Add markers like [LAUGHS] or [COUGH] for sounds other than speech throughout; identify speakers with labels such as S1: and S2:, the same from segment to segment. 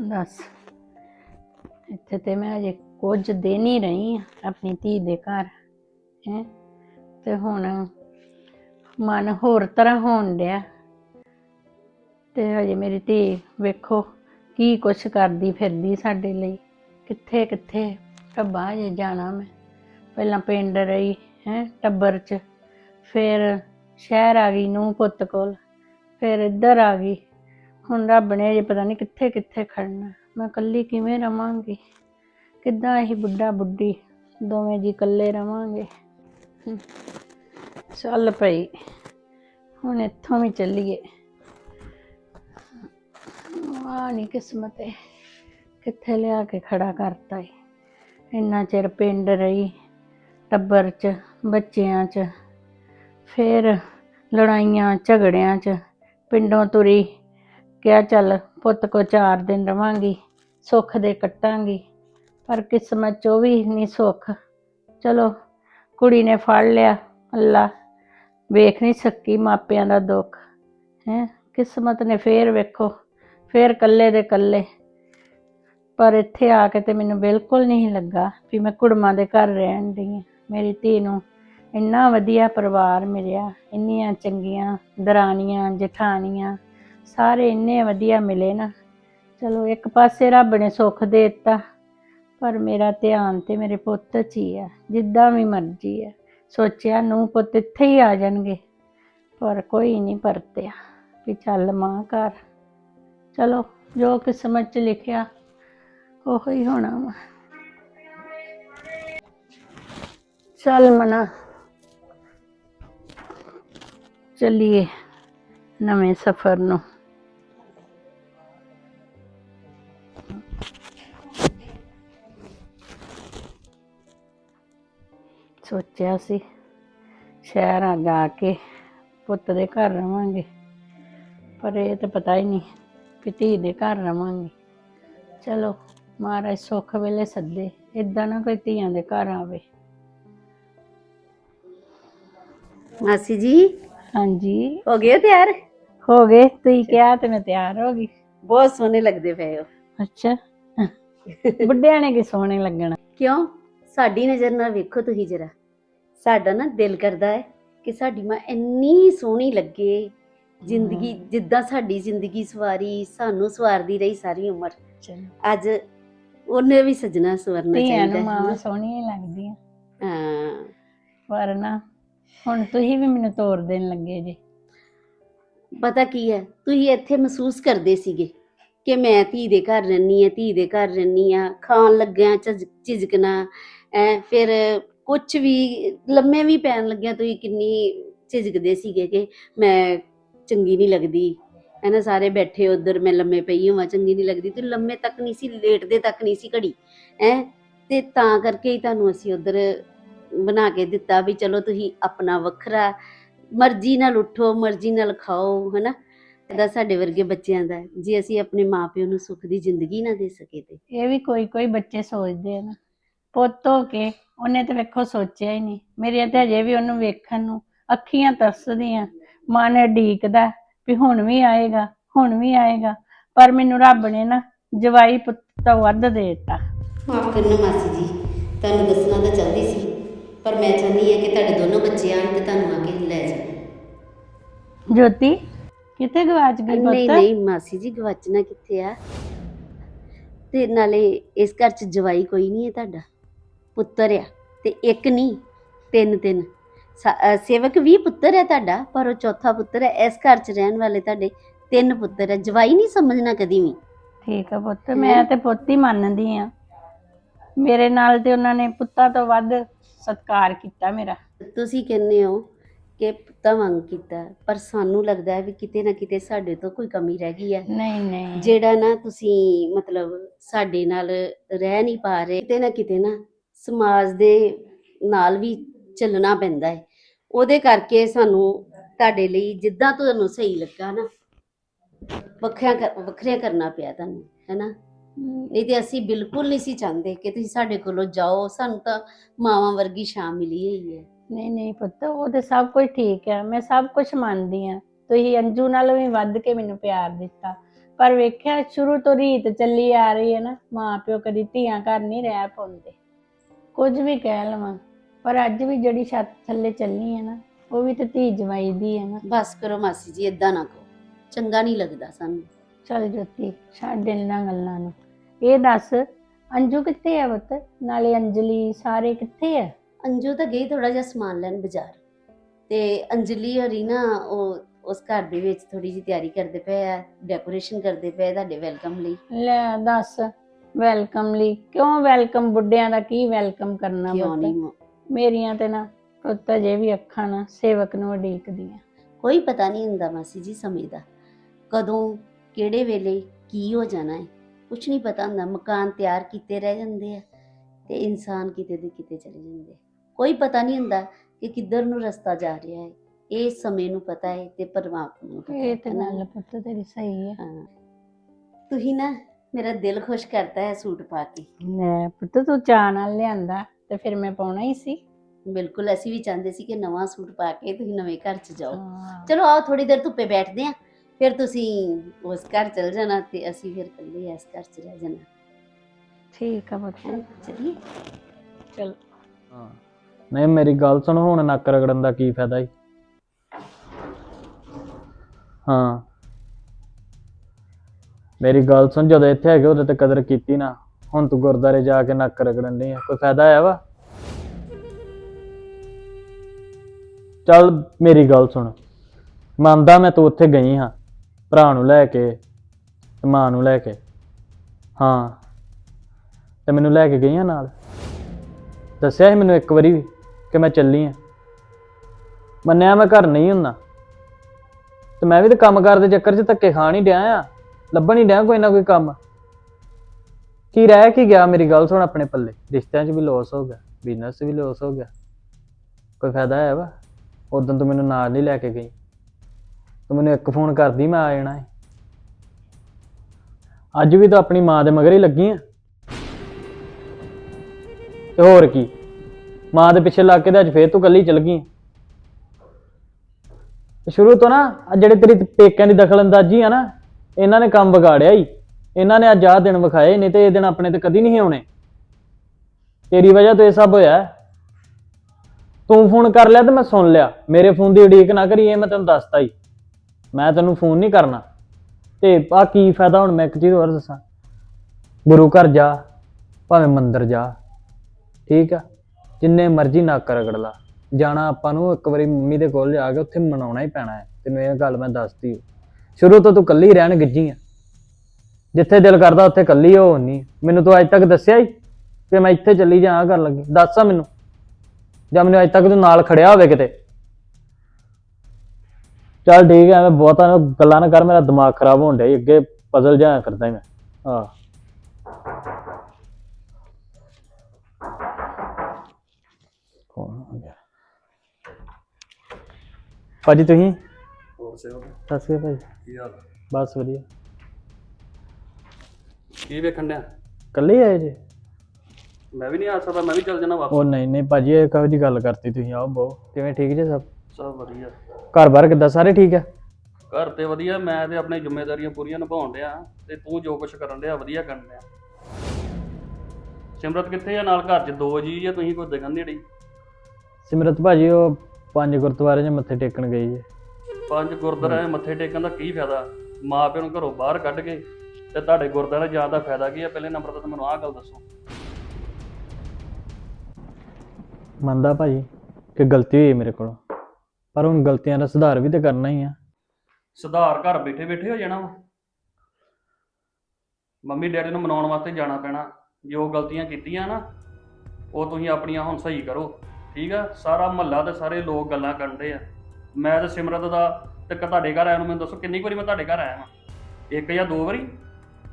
S1: ਦੱਸ। ਇੱਥੇ ਤੇ ਮੈਂ ਅਜੇ ਕੁਝ ਦਿਨ ਨਹੀਂ ਰਹੀ ਆ, ਆਪਣੀ ਧੀ ਦੇ ਘਰ, ਹੈ। ਤੇ ਹੁਣ ਮਨ ਹੋਰ ਤਰ੍ਹਾਂ ਹੋਣ ਡਿਆ। ਤੇ ਹਜੇ ਮੇਰੀ ਧੀ ਵੇਖੋ ਕੀ ਕੁਛ ਕਰਦੀ ਫਿਰਦੀ ਸਾਡੇ ਲਈ। ਕਿੱਥੇ ਕਿੱਥੇ ਟੱਬਾ ਜੇ ਜਾਣਾ ਮੈਂ। ਪਹਿਲਾਂ ਪਿੰਡ ਰਹੀ, ਹੈ, ਟੱਬਰ 'ਚ। ਫਿਰ ਸ਼ਹਿਰ ਆ ਗਈ ਨੂੰ ਪੁੱਤ ਕੋਲ। ਫਿਰ ਇੱਧਰ ਆ ਗਈ। ਹੁਣ ਰੱਬ ਨੇ ਅਜੇ ਪਤਾ ਨਹੀਂ ਕਿੱਥੇ ਕਿੱਥੇ ਖੜਨਾ ਮੈਂ ਇਕੱਲੀ ਕਿਵੇਂ ਰਵਾਂਗੀ? ਕਿੱਦਾਂ ਇਹ ਬੁੱਢਾ ਬੁੱਢੀ ਦੋਵੇਂ ਜੀ ਇਕੱਲੇ ਰਵਾਂਗੇ? ਹਮ, ਚੱਲ ਪਈ ਹੁਣ ਇੱਥੋਂ ਵੀ ਚੱਲੀਏ। ਆ ਨਹੀਂ ਕਿਸਮਤ ਹੈ ਕਿੱਥੇ ਲਿਆ ਕੇ ਖੜਾ ਕਰਤਾ ਈ ਇੰਨਾ ਚਿਰ ਪਿੰਡ ਰਹੀ ਟੱਬਰ 'ਚ ਬੱਚਿਆਂ 'ਚ ਫਿਰ ਲੜਾਈਆਂ ਝਗੜਿਆਂ 'ਚ ਪਿੰਡੋਂ ਤੁਰੀ। ਕਿਹਾ ਚੱਲ ਪੁੱਤ ਕੋ ਚਾਰ ਦਿਨ ਰਵਾਂਗੀ, ਸੁੱਖ ਦੇ ਕੱਟਾਂਗੀ, ਪਰ ਕਿਸਮਤ 'ਚ ਉਹ ਵੀ ਨਹੀਂ ਸੁੱਖ। ਚਲੋ, ਕੁੜੀ ਨੇ ਫੜ ਲਿਆ ਅੱਲਾ, ਵੇਖ ਨਹੀਂ ਸਕੀ ਮਾਪਿਆਂ ਦਾ ਦੁੱਖ, ਹੈ? ਕਿਸਮਤ ਨੇ ਫੇਰ ਵੇਖੋ, ਫੇਰ ਕੱਲੇ ਦੇ ਕੱਲੇ ਪਰ ਇੱਥੇ ਆ ਕੇ ਤੇ ਮੈਨੂੰ ਬਿਲਕੁਲ ਨਹੀਂ ਲੱਗਾ ਵੀ ਮੈਂ ਕੁੜਮਾਂ ਦੇ ਘਰ ਰਹਿਣ ਦੀ ਹਾਂ। ਮੇਰੀ ਧੀ ਨੂੰ ਇੰਨਾ ਵਧੀਆ ਪਰਿਵਾਰ ਮਿਲਿਆ, ਇੰਨੀਆਂ ਚੰਗੀਆਂ, ਦਰਾਣੀਆਂ, ਜਠਾਣੀਆਂ ਸਾਰੇ ਇੰਨੇ ਵਧੀਆ ਮਿਲੇ ਨਾ। ਚਲੋ, ਇੱਕ ਪਾਸੇ ਰੱਬ ਨੇ ਸੁੱਖ ਦੇ ਦਿੱਤਾ, ਪਰ ਮੇਰਾ ਧਿਆਨ ਤੇ ਮੇਰੇ ਪੁੱਤ 'ਚ ਹੀ ਆ, ਜਿੱਦਾਂ ਵੀ ਮਰਜ਼ੀ ਆ। ਸੋਚਿਆ ਨੂੰ ਪੁੱਤ ਇੱਥੇ ਹੀ ਆ ਜਾਣਗੇ, ਪਰ ਕੋਈ ਨਹੀਂ ਪਰਤਿਆ ਵੀ ਚੱਲ ਮਾਂ ਘਰ। ਚਲੋ, ਜੋ ਕਿਸਮਤ 'ਚ ਲਿਖਿਆ, ਉਹੋ ਹੀ ਹੋਣਾ ਵਾ। ਚੱਲ ਮਨਾ, ਚੱਲੀਏ ਨਵੇਂ ਸਫ਼ਰ ਨੂੰ। ਸੋਚਿਆ ਸੀ। ਸ਼ਹਿਰ ਜਾ ਕੇ ਪੁੱਤ ਦੇ ਘਰ ਰਵਾਂਗੇ। ਪਰ ਇਹ ਤਾਂ ਪਤਾ ਹੀ ਨਹੀਂ ਕਿ ਧੀ ਦੇ ਘਰ ਰਵਾਂਗੇ। ਚਲੋ ਮਹਾਰਾਜ ਸੁੱਖ ਵੇਲੇ ਸੱਦੇ ਇਦਾਂ ਨਾ ਕੋਈ ਧੀਆਂ ਦੇ ਘਰ ਆਵੇ।
S2: ਮਾਸੀ ਜੀ?
S1: ਹਾਂਜੀ।
S2: ਹੋ ਗਏ ਹੋ ਤਿਆਰ?
S1: ਹੋ ਗਏ ਤੁਸੀਂ ਕਿਹਾ ਤੇ ਮੈਂ ਤਿਆਰ ਹੋ ਗਈ।
S2: ਬਹੁਤ ਸੋਹਣੇ ਲੱਗਦੇ ਪਏ ਹੋ।
S1: ਅੱਛਾ। ਬੁੱਢਿਆਂ ਨੇ ਕੀ ਸੋਹਣੇ ਲੱਗਣਾ?
S2: ਕਿਉਂ? ਸਾਡੀ ਨਜ਼ਰ ਨਾਲ ਵੇਖੋ ਤੁਸੀਂ ਜਰਾ। ਸਾਡਾ ਨਾ ਦਿਲ ਕਰਦਾ ਹੈ ਕਿ ਸਾਡੀ ਮਾਂ ਇੰਨੀ ਸੋਹਣੀ ਲੱਗੇ। ਜ਼ਿੰਦਗੀ ਜਿੱਦਾਂ ਸਾਡੀ ਜ਼ਿੰਦਗੀ ਸਵਾਰੀ ਸਾਨੂੰ ਸਵਾਰਦੀ ਰਹੀ ਸਾਰੀ ਉਮਰ।
S1: ਚਲੋ।
S2: ਅੱਜ ਉਹਨੇ ਵੀ ਸਜਣਾ ਸਵਰਨਾ
S1: ਧੀਆਂ
S2: ਚਾਹੀਦਾ
S1: ਨੂੰ
S2: ਹੈ।
S1: ਮਾਵਾਂ
S2: ਨਾ।
S1: ਸੋਹਣੀਆਂ ਹੀ ਲੱਗਦੀਆਂ।
S2: ਹਾਂ।
S1: ਪਰ ਨਾ ਹੁਣ ਤੁਸੀਂ ਵੀ ਮੈਨੂੰ ਤੋਰ ਦੇਣ ਲੱਗੇ ਜੇ।
S2: ਪਤਾ ਕੀ ਹੈ ਤੁਸੀਂ ਇੱਥੇ ਮਹਿਸੂਸ ਕਰਦੇ ਸੀਗੇ ਕਿ ਮੈਂ ਧੀ ਦੇ ਘਰ ਰਹਿੰਦੀ ਆ ਧੀ ਦੇ ਘਰ ਰਹਿੰਦੀ ਆ ਖਾਣ ਲੱਗਿਆ ਝਿਜ- ਝਿਜਕਣਾ ਐ ਫਿਰ ਕੁਝ ਵੀ ਲੰਮੇ ਵੀ ਪੈਣ ਲੱਗਿਆ ਤੁਸੀਂ ਕਿੰਨੀ ਝਿਜਕਦੇ ਸੀਗੇ ਕਿ ਮੈਂ ਚੰਗੀ ਨਹੀਂ ਲੱਗਦੀ। ਹੈ ਸਾਰੇ ਬੈਠੇ ਉਧਰ, ਮੈਂ ਲੰਮੇ ਪਈ ਹਾਂ ਚੰਗੀ ਨਹੀਂ ਲੱਗਦੀ। ਤੇ ਲੰਮੇ ਤੱਕ ਨਹੀਂ ਸੀ ਲੇਟਦੇ ਤੱਕ ਨਹੀਂ ਸੀ ਘੜੀ। ਹੈ? ਤੇ ਤਾਂ ਕਰਕੇ ਹੀ ਤੁਹਾਨੂੰ ਅਸੀਂ ਉਧਰ ਬਣਾ ਕੇ ਦਿੱਤਾ ਵੀ ਚਲੋ ਤੁਸੀਂ ਆਪਣਾ ਵੱਖਰਾ, ਮਰਜ਼ੀ ਨਾਲ ਉੱਠੋ, ਮਰਜ਼ੀ ਨਾਲ ਖਾਓ, ਹਨਾ? ਇਹਦਾ ਸਾਡੇ ਵਰਗੇ ਬੱਚਿਆਂ ਦਾ ਜੇ ਅਸੀਂ ਆਪਣੇ ਮਾਪਿਆਂ ਨੂੰ ਸੁੱਖ ਦੀ ਜ਼ਿੰਦਗੀ ਨਾ ਦੇ ਸਕੇ ਤੇ।
S1: ਇਹ ਵੀ ਕੋਈ ਕੋਈ ਬੱਚੇ ਸੋਚਦੇ ਆ ਨਾ। ਪੁੱਤ ਹੋ ਕੇ ਉਹਨੇ ਤੇ ਵੇਖੋ ਸੋਚਿਆ ਹੀ ਨਹੀਂ। ਮੇਰੀਆਂ ਤੇ ਅਜੇ ਵੀ ਉਹਨੂੰ ਵੇਖਣ ਨੂੰ ਅੱਖੀਆਂ ਤਰਸਦੀਆਂ। ਮਨ ਢੀਕਦਾ ਵੀ ਹੁਣ ਵੀ ਆਏਗਾ ਹੁਣ ਵੀ ਆਏਗਾ। ਪਰ ਮੈਨੂੰ ਰੱਬ ਨੇ ਨਾ ਜਵਾਈ ਪੁੱਤ ਤੋਂ ਵੱਧ ਦੇ ਦਿੱਤਾ।
S2: ਮਾਫ ਕਰਨਾ ਮਾਸੀ ਜੀ ਤੁਹਾਨੂੰ ਦੱਸਣਾ ਤਾਂ ਚਾਹਦੀ ਸੀ। ਪਰ ਮੈਂ ਚਾਹੁੰਦੀ ਹਾਂ ਕਿ ਤੁਹਾਡੇ ਦੋਨੋਂ ਬੱਚੇ ਆਣ ਤੇ ਤੁਹਾਨੂੰ ਆ ਕੇ ਲੈ ਜਾਣ।
S1: ਜੋਤੀ ਕਿੱਥੇ ਗਵਾਚ ਗਈ
S2: ਨਹੀਂ
S1: ਪੁੱਤ
S2: ਨਹੀਂ ਮਾਸੀ ਜੀ ਗਵਾਚਣਾ ਕਿੱਥੇ ਆ? ਤੇ ਨਾਲੇ ਇਸ ਘਰ ਚ ਜਵਾਈ ਕੋਈ ਨਹੀਂ ਹੈ ਤੁਹਾਡਾ। ਪੁੱਤਰ ਆ ਤੇ ਇੱਕ ਨਹੀਂ ਤਿੰਨ ਤਿੰਨ। ਸਾ- ਸੇਵਕ ਵੀ ਪੁੱਤਰ ਹੈ ਤੁਹਾਡਾ ਪਰ ਉਹ ਚੌਥਾ ਪੁੱਤਰ ਹੈ ਇਸ ਘਰ ਚ ਰਹਿਣ ਵਾਲੇ ਤੁਹਾਡੇ ਤਿੰਨ ਪੁੱਤਰ ਹੈ ਜਵਾਈ ਨਹੀਂ ਸਮਝਣਾ ਕਦੀ ਵੀ।
S1: ਠੀਕ ਆ ਪੁੱਤ ਮੈਂ ਤੇ ਪੁੱਤ ਹੀ ਮੰਨਦੀ ਆ। ਮੇਰੇ ਨਾਲ ਤੇ ਉਹਨਾਂ ਨੇ ਪੁੱਤਾਂ ਤੋਂ ਵੱਧ ਸਤਿਕਾਰ ਕੀਤਾ ਮੇਰਾ।
S2: ਤੁਸੀਂ ਕਹਿੰਦੇ ਹੋ ਕਿ ਪੁੱਤਾਂ ਵਾਂਗ ਕੀਤਾ ਪਰ ਸਾਨੂੰ ਲੱਗਦਾ ਹੈ ਵੀ ਕਿਤੇ ਨਾ ਕਿਤੇ ਸਾਡੇ ਤੋਂ ਕੋਈ ਕਮੀ ਰਹਿ ਗਈ ਹੈ।
S1: ਨਹੀਂ ਨਹੀਂ।
S2: ਜਿਹੜਾ ਨਾ ਤੁਸੀਂ ਮਤਲਬ ਸਾਡੇ ਨਾਲ ਰਹਿ ਨਹੀਂ ਪਾ ਰਹੇ ਕਿਤੇ ਨਾ ਕਿਤੇ ਨਾ ਸਮਾਜ ਦੇ ਨਾਲ ਵੀ ਚੱਲਣਾ ਪੈਂਦਾ ਹੈ। ਉਹਦੇ ਕਰਕੇ ਸਾਨੂੰ ਤੁਹਾਡੇ ਲਈ ਜਿੱਦਾਂ ਤੁਹਾਨੂੰ ਸਹੀ ਲੱਗਾ ਨਾ ਵੱਖਰਿਆਂ ਵੱਖਰਿਆਂ ਕਰਨਾ ਪਿਆ ਤੁਹਾਨੂੰ ਹੈਨਾ? ਨਹੀਂ ਤੇ ਅਸੀਂ ਬਿਲਕੁਲ ਨਹੀਂ ਸੀ ਚਾਹੁੰਦੇ ਕਿ ਤੁਸੀਂ ਸਾਡੇ ਕੋਲੋਂ ਜਾਓ ਸਾਨੂੰ ਤਾਂ ਮਾਵਾਂ ਵਰਗੀ ਸ਼ਾਮ ਮਿਲੀ ਹੋਈ ਹੈ।
S1: ਨਹੀਂ ਨਹੀਂ ਪੁੱਤ ਉਹ ਤੇ ਸਭ ਕੁਝ ਠੀਕ ਹੈ ਮੈਂ ਸਭ ਕੁਝ ਮੰਨਦੀ ਆ ਤੁਸੀਂ ਅੰਜੂ ਨਾਲੋਂ ਵੀ ਵੱਧ ਕੇ ਮੈਨੂੰ ਪਿਆਰ ਦਿੱਤਾ ਪਰ ਵੇਖਿਆ ਸ਼ੁਰੂ ਤੋਂ ਰੀਤ ਚੱਲੀ ਆ ਰਹੀ ਹੈ ਨਾ ਮਾਂ ਪਿਓ ਕਦੀ ਧੀਆਂ ਘਰ ਨਹੀਂ ਰਹਿ ਪਾਉਂਦੇ। ਕੁਝ ਵੀ ਕਹਿ ਲਵਾਂ ਪਰ ਅੱਜ ਵੀ ਜਿਹੜੀ ਛੱਤ ਥੱਲੇ ਚੱਲੀ ਹੈ ਨਾ ਉਹ ਵੀ ਤੇ ਧੀ ਜਵਾਈ ਦੀ ਹੈ ਨਾ।
S2: ਬਸ ਕਰੋ ਮਾਸੀ ਜੀ ਇਦਾਂ ਨਾ ਕਹੋ ਚੰਗਾ ਨਹੀਂ ਲੱਗਦਾ ਸਾਨੂੰ।
S1: ਚੱਲ ਜੋਤੀ ਛੱਡ ਇਹਨਾਂ ਗੱਲਾਂ ਨੂੰ। ਇਹ ਦੱਸ ਅੰਜੂ ਕਿੱਥੇ ਹੈ ਪੁੱਤ? ਨਾਲੇ ਅੰਜਲੀ ਸਾਰੇ ਕਿੱਥੇ ਹੈ
S2: ਅੰਜੂ ਤਾਂ ਗਈ ਥੋੜਾ ਜਿਹਾ ਸਮਾਨ ਲੈਣ ਬਾਜ਼ਾਰ। ਤੇ ਅੰਜਲੀ ਹੋਰੀ ਨਾ ਉਹ ਉਸ ਘਰ ਦੇ ਵਿੱਚ ਥੋੜੀ ਜਿਹੀ ਤਿਆਰੀ ਕਰਦੇ ਪਏ ਆ ਡੈਕੋਰੇਸ਼ਨ ਕਰਦੇ ਪਏ ਤੁਹਾਡੇ ਵੈਲਕਮ ਲਈ।
S1: ਲੈ ਦੱਸ ਵੈਲਕਮ ਲਈ। ਕਿਉਂ ਵੈਲਕਮ ਬੁੱਢਿਆਂ ਦਾ ਕੀ ਵੈਲਕਮ ਕਰਨਾ
S2: ਕਿਉਂ
S1: ਪੁੱਤ?
S2: ਨਹੀਂ ਮ-
S1: ਮੇਰੀਆਂ ਤੇ ਨਾ ਪੁੱਤ ਜੇ ਵੀ ਅੱਖਾਂ ਨਾ ਸੇਵਕ ਨੂੰ ਉਡੀਕਦੀਆਂ।
S2: ਕੋਈ ਪਤਾ ਨਹੀਂ ਹੁੰਦਾ ਮਾਸੀ ਜੀ ਸਮੇਂ ਦਾ। ਕਦੋਂ ਕਿਹੜੇ ਵੇਲੇ ਕੀ ਹੋ ਜਾਣਾ ਹੈ? ਕੁਝ ਨਹੀਂ ਪਤਾ ਹੁੰਦਾ। ਮਕਾਨ ਤਿਆਰ ਕੀਤੇ ਰਹਿ ਜਾਂਦੇ ਆ ਤੇ ਇਨਸਾਨ ਕਿਤੇ ਦੇ ਕਿਤੇ ਚਲੇ ਜਾਂਦੇ ਕੋਈ ਪਤਾ ਨਹੀਂ ਹੁੰਦਾ ਕਿ ਕਿੱਧਰ ਨੂੰ ਰਸਤਾ ਜਾ ਰਿਹਾ ਹੈ। ਇਹ ਸਮੇਂ ਨੂੰ ਪਤਾ ਹੈ ਤੇ ਪਰਮਾਤਮਾ ਨੂੰ ਪਤਾ ਹੈ
S1: ਇਹ ਤੇ
S2: ਹੈ ਨਾ?
S1: ਗੱਲ ਪੁੱਤ ਤੇਰੀ ਸਹੀ ਹੈ।
S2: ਹਾਂ। ਤੁਸੀਂ ਨਾ ਮੇਰਾ ਦਿਲ ਖੁਸ਼ ਕਰਤਾ ਹੈ ਸੂਟ ਪਾ ਕੇ।
S1: ਲੈ ਪੁੱਤ ਤੂੰ ਚਾਹ ਨਾਲ ਲਿਆਂਦਾ ਤੇ ਫਿਰ ਮੈਂ ਪਾਉਣਾ ਹੀ ਸੀ।
S2: ਬਿਲਕੁਲ ਅਸੀਂ ਵੀ ਚਾਹੁੰਦੇ ਸੀ ਕਿ ਨਵਾਂ ਸੂਟ ਪਾ ਕੇ ਤੁਸੀਂ ਨਵੇਂ ਘਰ 'ਚ ਜਾਓ। ਚਲੋ ਆਓ ਥੋੜੀ ਦੇਰ ਧੁੱਪੇ ਬੈਠਦੇ ਆਂ ਫਿਰ ਤੁਸੀਂ ਉਸ ਘਰ ਚਲ ਜਾਣਾ ਤੇ ਅਸੀਂ ਫਿਰ ਇਕੱਲੇ ਇਸ ਘਰ 'ਚ ਰਹਿ ਜਾਣਾ।
S1: ਠੀਕ ਆ ਪੁੱਤ?
S2: ਚਲੀਏ?
S1: ਚਲ।
S3: ਹਾਂ। ਨਹੀਂ ਮੇਰੀ ਗੱਲ ਸੁਣ ਹੁਣ ਨੱਕ ਰਗੜਨ ਦਾ ਕੀ ਫਾਇਦਾ ਈ? ਹਾਂ। ਮੇਰੀ ਗੱਲ ਸੁਣ, ਜਦੋਂ ਇੱਥੇ ਹੈਗੇ, ਉਦੋਂ ਤੇ ਕਦਰ ਕੀਤੀ ਨਾ। ਹੁਣ ਤੂੰ ਗੁਰਦਾਰੇ ਜਾ ਕੇ ਨੱਕ ਰਗੜਨ ਨਹੀਂ ਆ। ਕੋਈ ਫਾਇਦਾ ਆਇਆ ਵਾ? ਚੱਲ ਮੇਰੀ ਗੱਲ ਸੁਣ। ਮੰਨਦਾ ਮੈਂ ਤੂੰ ਉੱਥੇ ਗਈ ਹਾਂ, ਭਰਾ ਨੂੰ ਲੈ ਕੇ ਤੇ ਮਾਂ ਨੂੰ ਲੈ ਕੇ। ਹਾਂ। ਤੇ ਮੈਨੂੰ ਲੈ ਕੇ ਗਈ ਹਾਂ ਨਾਲ। ਦੱਸਿਆ ਸੀ ਮੈਨੂੰ ਇੱਕ ਵਾਰੀ ਵੀ ਕਿ ਮੈਂ ਚੱਲੀ ਆ। ਮੰਨਿਆ ਮੈਂ ਘਰ ਨਹੀਂ ਹੁੰਦਾ। ਤੇ ਮੈਂ ਵੀ ਤਾਂ ਕੰਮ ਕਾਰ ਦੇ ਚੱਕਰ 'ਚ ਧੱਕੇ ਖਾਣ ਹੀ ਡਿਆ ਆ। ਲੱਭਣ ਹੀ ਡਿਆ ਕੋਈ ਨਾ ਕੋਈ ਕੰਮ। ਕੀ ਰਹਿ ਕੀ ਗਿਆ ਮੇਰੀ ਗੱਲ ਸੁਣ ਆਪਣੇ ਪੱਲੇ। ਰਿਸ਼ਤਿਆਂ 'ਚ ਵੀ ਲੋਸ ਹੋ ਗਿਆ ਬਿਜ਼ਨਸ 'ਚ ਵੀ ਲੋਸ ਹੋ ਗਿਆ। ਕੋਈ ਫਾਇਦਾ ਹੈ ਵਾ? ਉਦੋਂ ਤੂੰ ਮੈਨੂੰ ਨਾਲ ਨਹੀਂ ਲੈ ਕੇ ਗਈ। ਤੂੰ ਮੈਨੂੰ ਇੱਕ ਫੋਨ ਕਰਦੀ, ਮੈਂ ਆ ਜਾਣਾ ਹੈ ਅੱਜ ਵੀ ਤਾਂ ਆਪਣੀ ਮਾਂ ਦੇ ਮਗਰ ਹੀ ਲੱਗੀ ਆ। ਤੇ ਹੋਰ ਕੀ? ਮਾਂ ਦੇ ਪਿੱਛੇ ਲੱਗ ਕੇ ਤਾਂ ਅੱਜ ਫੇਰ ਤੂੰ ਕੱਲੀ ਚਲ ਗਈ ਸ਼ੁਰੂ ਤੋਂ ਨਾ ਆ ਜਿਹੜੇ ਤੇਰੀ ਪੇਕਿਆਂ ਦੀ ਦਖਲ ਅੰਦਾਜ਼ੀ ਆ ਨਾ ਇਹਨਾਂ ਨੇ ਕੰਮ ਵਿਗਾੜਿਆ ਹੀ ਇਹਨਾਂ ਨੇ ਅੱਜ ਆਹ ਦਿਨ ਵਿਖਾਏ, ਨਹੀਂ ਤੇ ਇਹ ਦਿਨ ਆਪਣੇ ਤੇ ਕਦੀ ਨਹੀਂ ਆਉਣੇ। ਤੇਰੀ ਵਜ੍ਹਾ ਤੋਂ ਇਹ ਸਭ ਹੋਇਆ। ਤੂੰ ਫੋਨ ਕਰ ਲਿਆ ਤੇ ਮੈਂ ਸੁਣ ਲਿਆ। ਮੇਰੇ ਫੋਨ ਦੀ ਉਡੀਕ ਨਾ ਕਰੀਏ ਮੈਂ ਤੈਨੂੰ ਦੱਸਤਾ ਹੀ ਮੈਂ ਤੈਨੂੰ ਫੋਨ ਨਹੀਂ ਕਰਨਾ। ਤੇ ਆ ਕੀ ਫਾਇਦਾ ਹੁਣ ਮੈਂ ਇੱਕ ਚੀਜ਼ ਹੋਰ ਦੱਸਾਂ। ਗੁਰੂ ਘਰ ਜਾ, ਭਾਵੇਂ ਮੰਦਿਰ ਜਾ। ਠੀਕ ਆ? ਜਿੰਨੇ ਮਰਜ਼ੀ ਨੱਕ ਰਗੜ ਲਾ। ਜਾਣਾ ਆਪਾਂ ਨੂੰ ਇੱਕ ਵਾਰੀ ਮੰਮੀ ਦੇ ਕੋਲ ਜਾ ਕੇ ਉੱਥੇ ਮਨਾਉਣਾ ਹੀ ਪੈਣਾ ਹੈ। ਤੈਨੂੰ ਇਹ ਗੱਲ ਮੈਂ ਦੱਸਦੀ ਓ। ਸ਼ੁਰੂ ਤੋਂ ਤੂੰ ਕੱਲੀ ਰਹਿਣ ਗਿੱਜੀ ਆ। ਜਿੱਥੇ ਦਿਲ ਕਰਦਾ ਉੱਥੇ ਕੱਲੀ ਹੋ ਨਹੀਂ ਮੈਨੂੰ ਤੂੰ ਅੱਜ ਤੱਕ ਦੱਸਿਆ ਹੀ ਕਿ ਮੈਂ ਇੱਥੇ ਚੱਲੀ ਜਾ ਕਰਨ ਲੱਗੀ। ਦੱਸ ਆ ਮੈਨੂੰ। ਜਾਂ ਮੈਨੂੰ ਅੱਜ ਤੱਕ ਤੂੰ ਨਾਲ ਖੜਿਆ ਹੋਵੇ ਕਿਤੇ। ਚੱਲ ਠੀਕ ਹੈ ਮੈਂ ਬਹੁਤਾਂ ਗੱਲਾਂ ਨਾ ਕਰ ਮੇਰਾ ਦਿਮਾਗ ਖਰਾਬ ਹੋਣ ਡਿਆ ਅੱਗੇ ਪਜ਼ਲ ਜਾ ਕਰਦਾ ਮੈਂ। ਆ ਆ ਗਿਆ? ਭਾਜੀ ਤੁਸੀਂ?
S4: ਹੋਰ ਸੇਵਾ
S3: ਸਤਿ ਸ਼੍ਰੀ ਅਕਾਲ ਭਾਜੀ।
S4: ਕੀ ਹਾਲ
S3: ਬਸ ਵਧੀਆ।
S4: ਕੀ ਵੇਖਣ ਡਿਆ?
S3: ਕੱਲੇ ਆਏ ਜੇ?
S4: ਮੈਂ ਵੀ ਨਹੀਂ ਆ ਸਕਦਾ ਮੈਂ ਵੀ ਚੱਲ ਜਾਣਾ ਵਾਪਸ।
S3: ਉਹ ਨਹੀਂ ਨਹੀਂ ਭਾਜੀ ਇਹ ਕਹੋ ਜੀ ਗੱਲ ਕਰਤੀ ਤੁਸੀਂ? ਆਓ ਬਹੁ। ਕਿਵੇਂ ਠੀਕ ਜੇ ਸਭ?
S4: ਸਭ ਵਧੀਆ।
S3: ਘਰ ਬਾਰ ਕਿੱਦਾਂ? ਸਾਰੇ ਠੀਕ ਆ?
S4: ਘਰ ਤੇ ਵਧੀਆ ਮੈਂ ਤੇ ਆਪਣੀ ਜ਼ਿੰਮੇਵਾਰੀਆਂ ਪੂਰੀਆਂ ਨਿਭਾਉਣ ਡਿਆ। ਤੇ ਤੂੰ ਜੋ ਕੁਝ ਕਰਨ ਡਿਆ ਵਧੀਆ ਕਰਨ ਡਿਆ। ਸਿਮਰਤ ਕਿੱਥੇ ਆ? ਨਾਲ ਘਰ 'ਚ ਦੋ ਜੀ ਆ ਤੁਸੀਂ ਕੋਈ ਦਿਖਣ ਨਹੀਂ
S3: ਸਿਮਰਤ ਭਾਜੀ ਉਹ ਪੰਜ ਗੁਰਦੁਆਰੇ 'ਚ ਮੱਥੇ ਟੇਕਣ ਗਈ ਜੇ।
S4: ਪੰਜ ਗੁਰਦੁਆਰੇ ਮੱਥੇ ਟੇਕਣ ਦਾ ਕੀ ਫਾਇਦਾ? ਮਾਂ ਪਿਓ ਨੂੰ ਘਰੋਂ ਬਾਹਰ ਕੱਢ ਕੇ ਤੇ ਤੁਹਾਡੇ ਗੁਰਦੁਆਰੇ ਜਾਣ ਦਾ ਫਾਇਦਾ ਕੀ ਆ? ਪਹਿਲੇ ਨੰਬਰ ਤੇ ਤਾਂ ਮੈਨੂੰ ਆਹ ਗੱਲ ਦੱਸੋ।
S3: ਮੰਨਦਾ ਭਾਜੀ ਕਿ ਗਲਤੀ ਹੋਈ ਮੇਰੇ ਕੋਲੋਂ ਪਰ ਹੁਣ ਗਲਤੀਆਂ ਦਾ ਸੁਧਾਰ ਵੀ ਤੇ ਕਰਨਾ ਹੀ ਆ।
S4: ਸੁਧਾਰ ਘਰ ਬੈਠੇ ਬੈਠੇ ਹੋ ਜਾਣਾ ਵਾ। ਮੰਮੀ ਡੈਡੀ ਨੂੰ ਮਨਾਉਣ ਵਾਸਤੇ ਜਾਣਾ ਪੈਣਾ। ਜੋ ਗਲਤੀਆਂ ਕੀਤੀਆਂ ਨਾ ਉਹ ਤੁਸੀਂ ਆਪਣੀਆਂ ਹੁਣ ਸਹੀ ਕਰੋ। ਠੀਕ ਆ? ਸਾਰਾ ਮਹੱਲਾ ਤੇ ਸਾਰੇ ਲੋਕ ਗੱਲਾਂ ਕਰਦੇ ਆ। ਮੈਂ ਤੇ ਸਿਮਰਤ ਦਾ ਤੇ ਕ- ਤੁਹਾਡੇ ਘਰ ਆਇਆ ਨੂੰ ਮੈਨੂੰ ਦੱਸੋ ਕਿੰਨੀ ਕੁ ਵਾਰੀ ਮੈਂ ਤੁਹਾਡੇ ਘਰ ਆਇਆ ਵਾਂ? ਇੱਕ ਜਾਂ ਦੋ ਵਾਰੀ?